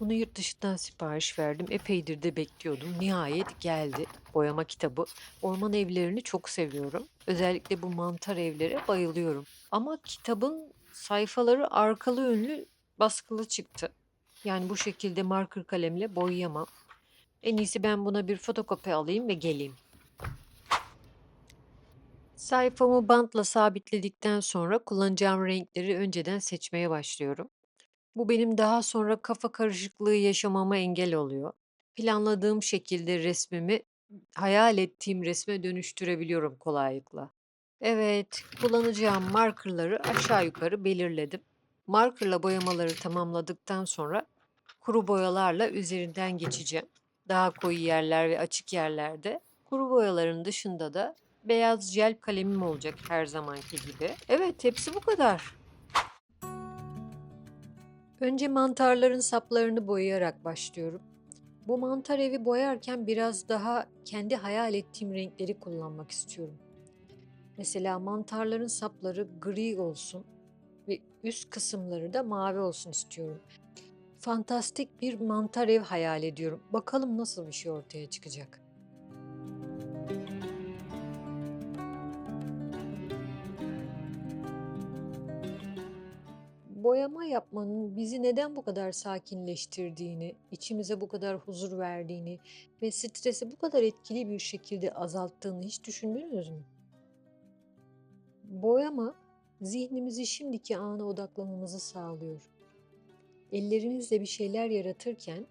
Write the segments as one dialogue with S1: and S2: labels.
S1: Bunu yurt dışından sipariş verdim. Epeydir de bekliyordum. Nihayet geldi. Boyama kitabı. Orman evlerini çok seviyorum. Özellikle bu mantar evlere bayılıyorum. Ama kitabın sayfaları arkalı önlü baskılı çıktı. Yani bu şekilde marker kalemle boyayamam. En iyisi ben buna bir fotokopi alayım ve geleyim. Sayfamı bantla sabitledikten sonra kullanacağım renkleri önceden seçmeye başlıyorum. Bu benim daha sonra kafa karışıklığı yaşamama engel oluyor. Planladığım şekilde resmimi hayal ettiğim resme dönüştürebiliyorum kolaylıkla. Evet, kullanacağım markerları aşağı yukarı belirledim. Markerla boyamaları tamamladıktan sonra kuru boyalarla üzerinden geçeceğim. Daha koyu yerler ve açık yerlerde. Kuru boyaların dışında da beyaz jel kalemim olacak her zamanki gibi. Evet, hepsi bu kadar. Önce mantarların saplarını boyayarak başlıyorum. Bu mantar evi boyarken biraz daha kendi hayal ettiğim renkleri kullanmak istiyorum. Mesela mantarların sapları gri olsun ve üst kısımları da mavi olsun istiyorum. Fantastik bir mantar ev hayal ediyorum. Bakalım nasıl bir şey ortaya çıkacak. Boyama yapmanın bizi neden bu kadar sakinleştirdiğini, içimize bu kadar huzur verdiğini ve stresi bu kadar etkili bir şekilde azalttığını hiç düşündünüz mü? Boyama zihnimizi şimdiki ana odaklamamızı sağlıyor. Ellerimizle bir şeyler yaratırken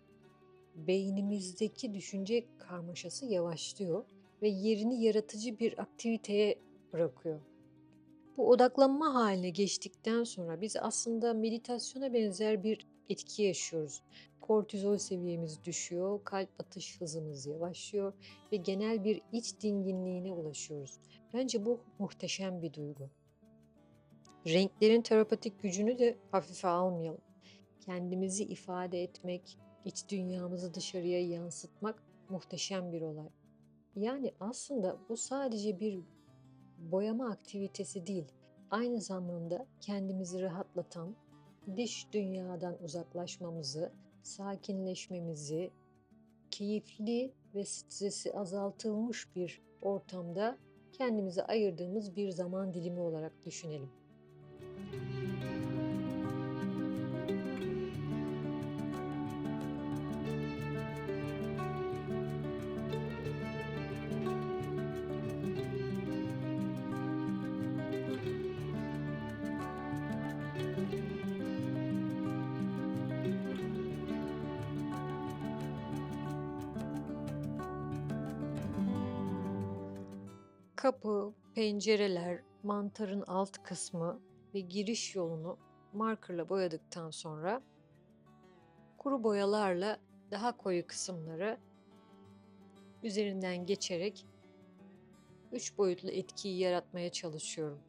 S1: beynimizdeki düşünce karmaşası yavaşlıyor ve yerini yaratıcı bir aktiviteye bırakıyor. Bu odaklanma haline geçtikten sonra biz aslında meditasyona benzer bir etki yaşıyoruz. Kortizol seviyemiz düşüyor, kalp atış hızımız yavaşlıyor ve genel bir iç dinginliğine ulaşıyoruz. Bence bu muhteşem bir duygu. Renklerin terapatik gücünü de hafife almayalım. Kendimizi ifade etmek, iç dünyamızı dışarıya yansıtmak muhteşem bir olay. Yani aslında bu sadece bir boyama aktivitesi değil, aynı zamanda kendimizi rahatlatan, dış dünyadan uzaklaşmamızı, sakinleşmemizi, keyifli ve stresi azaltılmış bir ortamda kendimize ayırdığımız bir zaman dilimi olarak düşünelim. Kapı, pencereler, mantarın alt kısmı ve giriş yolunu markerla boyadıktan sonra kuru boyalarla daha koyu kısımları üzerinden geçerek üç boyutlu etkiyi yaratmaya çalışıyorum.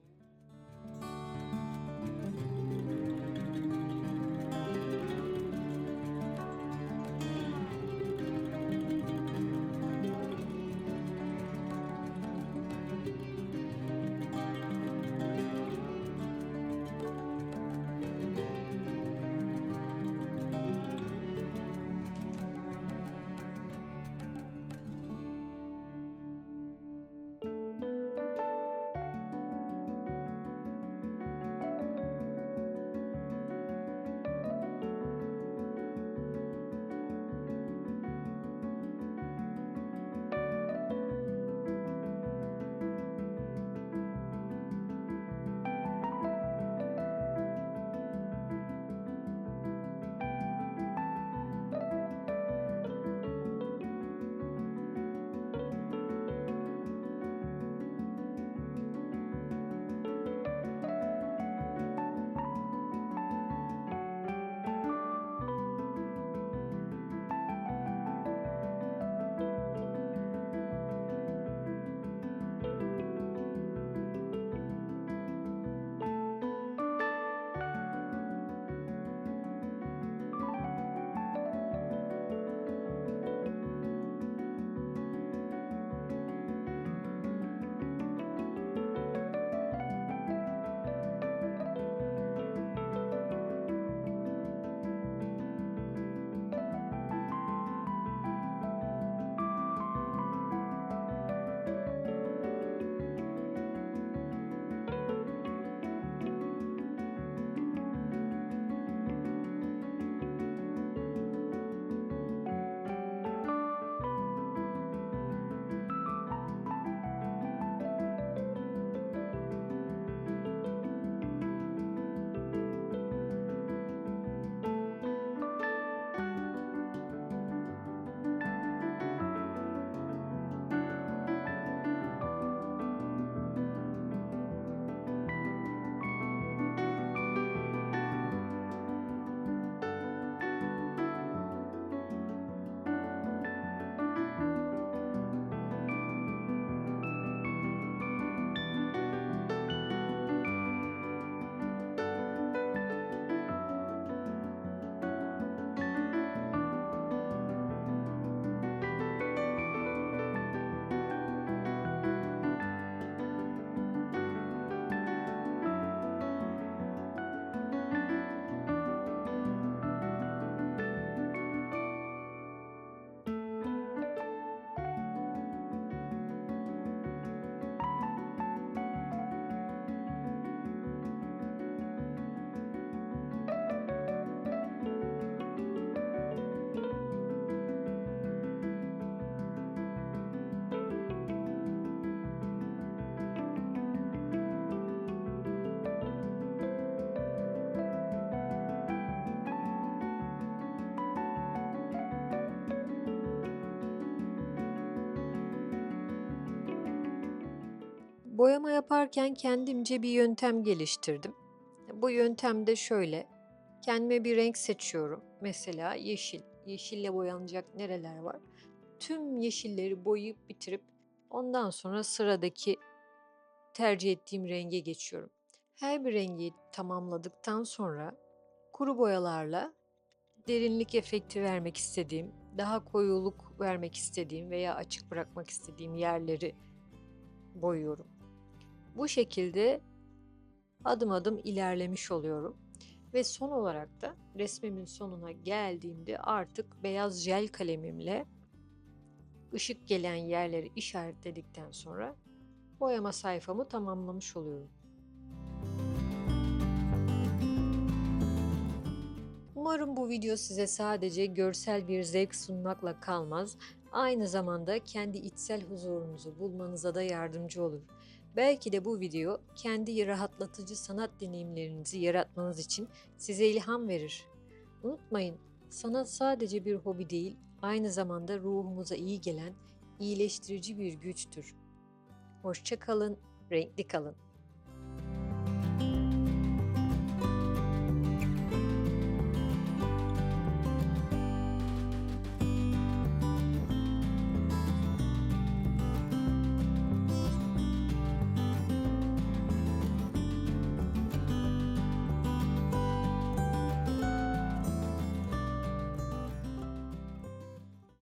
S1: Boyama yaparken kendimce bir yöntem geliştirdim. Bu yöntem de şöyle. Kendime bir renk seçiyorum. Mesela yeşil. Yeşille boyanacak nereler var? Tüm yeşilleri boyayıp bitirip ondan sonra sıradaki tercih ettiğim renge geçiyorum. Her bir rengi tamamladıktan sonra kuru boyalarla derinlik efekti vermek istediğim, daha koyuluk vermek istediğim veya açık bırakmak istediğim yerleri boyuyorum. Bu şekilde adım adım ilerlemiş oluyorum. Ve son olarak da resmimin sonuna geldiğimde artık beyaz jel kalemimle ışık gelen yerleri işaretledikten sonra boyama sayfamı tamamlamış oluyorum. Umarım bu video size sadece görsel bir zevk sunmakla kalmaz, aynı zamanda kendi içsel huzurunuzu bulmanıza da yardımcı olur. Belki de bu video kendi rahatlatıcı sanat deneyimlerinizi yaratmanız için size ilham verir. Unutmayın, sanat sadece bir hobi değil, aynı zamanda ruhumuza iyi gelen iyileştirici bir güçtür. Hoşça kalın, renkli kalın.